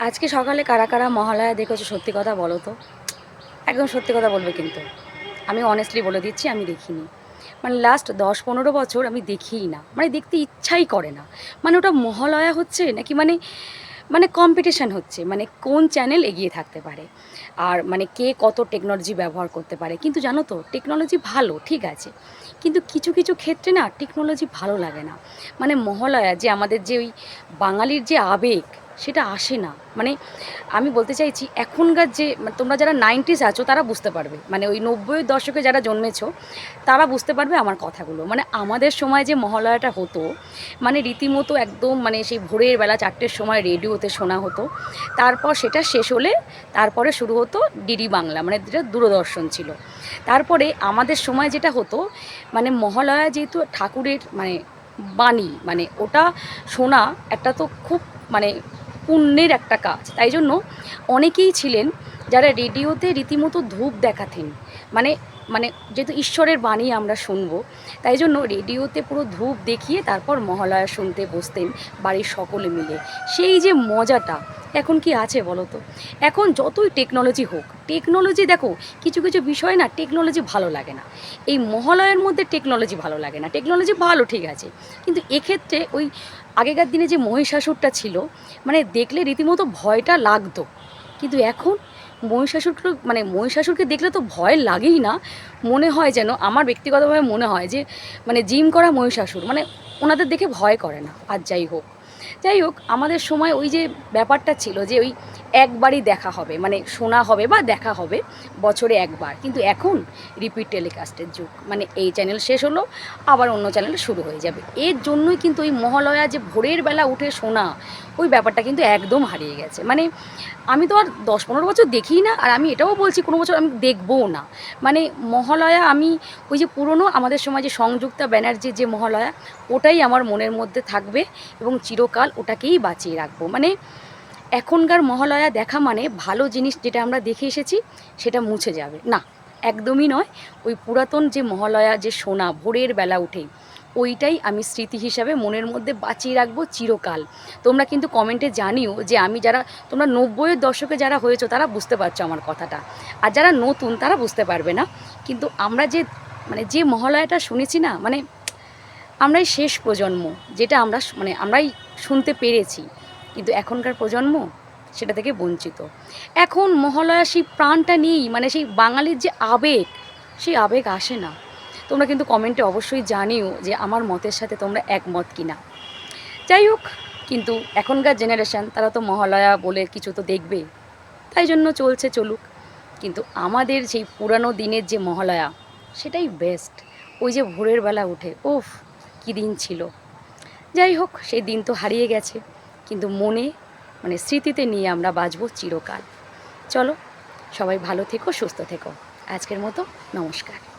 আজকে সকালে কারা কারা মহালয়া দেখেছ, সত্যি কথা বলো তো। একদম সত্যি কথা বলবে কিন্তু। আমি অনেস্টলি বলে দিচ্ছি, আমি দেখিনি। মানে লাস্ট দশ পনেরো বছর আমি দেখিই না। মানে দেখতে ইচ্ছাই করে না। মানে ওটা মহালয়া হচ্ছে নাকি মানে মানে কম্পিটিশান হচ্ছে। মানে কোন চ্যানেল এগিয়ে থাকতে পারে? আর মানে কে কত টেকনোলজি ব্যবহার করতে পারে? কিন্তু জানো তো টেকনোলজি ভালো, ঠিক আছে। কিন্তু কিছু কিছু ক্ষেত্রে না টেকনোলজি ভালো লাগে না। মানে মহালয়া যে আমাদের যে ওই বাঙালির যে আবেগ সেটা আসে না। মানে আমি বলতে চাইছি, এখনকার যে মানে তোমরা যারা নাইনটিস আছো, তারা বুঝতে পারবে। মানে ওই নব্বই দশকে যারা জন্মেছো, তারা বুঝতে পারবে আমার কথাগুলো। মানে আমাদের সময় যে মহালয়াটা হতো মানে রীতিমতো একদম মানে সেই ভোরের বেলা চারটের সময় রেডিওতে শোনা হতো। তারপর সেটা শেষ হলে, তারপরে শুরু হতো ডিডি বাংলা মানে যেটা দূরদর্শন ছিল। তারপরে আমাদের সময় যেটা হতো মানে মহালয়া যেহেতু ঠাকুরের মানে বাণী মানে ওটা শোনা একটা তো খুব মানে পুণ্যের একটা কাজ। তাই জন্য অনেকেই ছিলেন যারা রেডিওতে রীতিমতো ধূপ দেখাতেন। মানে মানে যেহেতু ঈশ্বরের বাণী আমরা শুনব, তাই জন্য রেডিওতে পুরো ধূপ দেখিয়ে তারপর মহালয়া শুনতে বসতেন বাড়ির সকলে মিলে। সেই যে মজাটা এখন কি আছে বলো তো? এখন যতই টেকনোলজি হোক টেকনোলজি দেখো, কিছু কিছু বিষয় না টেকনোলজি ভালো লাগে না। এই মহালয়ের মধ্যে টেকনোলজি ভালো লাগে না। টেকনোলজি ভালো ঠিক আছে, কিন্তু এক্ষেত্রে ওই আগেকার দিনে যে মহিষাসুরটা ছিল মানে দেখলে রীতিমতো ভয়টা লাগতো। কিন্তু এখন মহিষাসুরকে মানে মহিষাসুরকে দেখলে তো ভয় লাগেই না। মনে হয় যেন, আমার ব্যক্তিগতভাবে মনে হয় যে মানে জিম করা মহিষাসুর মানে ওনাদের দেখে ভয় করে না, আর যাই হোক। যাই হোক, আমাদের সময় ওই যে ব্যাপারটা ছিল যে ওই একবারই দেখা হবে মানে শোনা হবে বা দেখা হবে, বছরে একবার। কিন্তু এখন রিপিট টেলিকাস্টের যুগ মানে এই চ্যানেল শেষ হলো, আবার অন্য চ্যানেল শুরু হয়ে যাবে। এর জন্যই কিন্তু ওই মহালয়া যে ভোরের বেলা উঠে শোনা, ওই ব্যাপারটা কিন্তু একদম হারিয়ে গেছে। মানে আমি তো আর দশ পনেরো বছর দেখি না, আর আমি এটাও বলছি, কোনো বছর আমি দেখবও না। মানে মহালয়া আমি, ওই যে পুরনো আমাদের সময় যে সংযুক্তা ব্যানার্জির যে মহালয়া, ওটাই আমার মনের মধ্যে থাকবে এবং চিরকাল ওটাকেই বাঁচিয়ে রাখব। মানে এখনকার মহালয়া দেখা মানে ভালো জিনিস যেটা আমরা দেখে এসেছি, সেটা মুছে যাবে। না, একদমই নয়। ওই পুরাতন যে মহালয়া, যে সোনা, ভোরের বেলা উঠেই ওইটাই আমি স্মৃতি হিসাবে মনের মধ্যে বাঁচিয়ে রাখব চিরকাল। তোমরা কিন্তু কমেন্টে জানিও যে আমি যারা, তোমরা নব্বইয়ের দশকে যারা হয়েছো, তারা বুঝতে পারছ আমার কথাটা। আর যারা নতুন, তারা বুঝতে পারবে না। কিন্তু আমরা যে মানে যে মহালয়াটা শুনেছি না মানে আমরাই শেষ প্রজন্ম, যেটা আমরা মানে আমরাই শুনতে পেরেছি, কিন্তু এখনকার প্রজন্ম সেটা থেকে বঞ্চিত। এখন মহালয়া সেই প্রাণটা নেই মানে সেই বাঙালির যে আবেগ, সেই আবেগ আসে না। তোমরা কিন্তু কমেন্টে অবশ্যই জানিও যে আমার মতের সাথে তোমরা একমত কিনা। যাই হোক, কিন্তু এখনকার জেনারেশান তারা তো মহালয়া বলে কিছু তো দেখবে। তাই জন্য চলছে চলুক, কিন্তু আমাদের সেই পুরানো দিনের যে মহালয়া, সেটাই বেস্ট ওই যে ভোরের বেলা উঠে, উফ, কী দিন ছিল। যাই হোক, সেই দিন তো হারিয়ে গেছে। কিন্তু মনে মানে স্মৃতিতে নিয়ে আমরা বাঁচবো চিরকাল। চলো, সবাই ভালো থেকো, সুস্থ থেকো। আজকের মতো নমস্কার।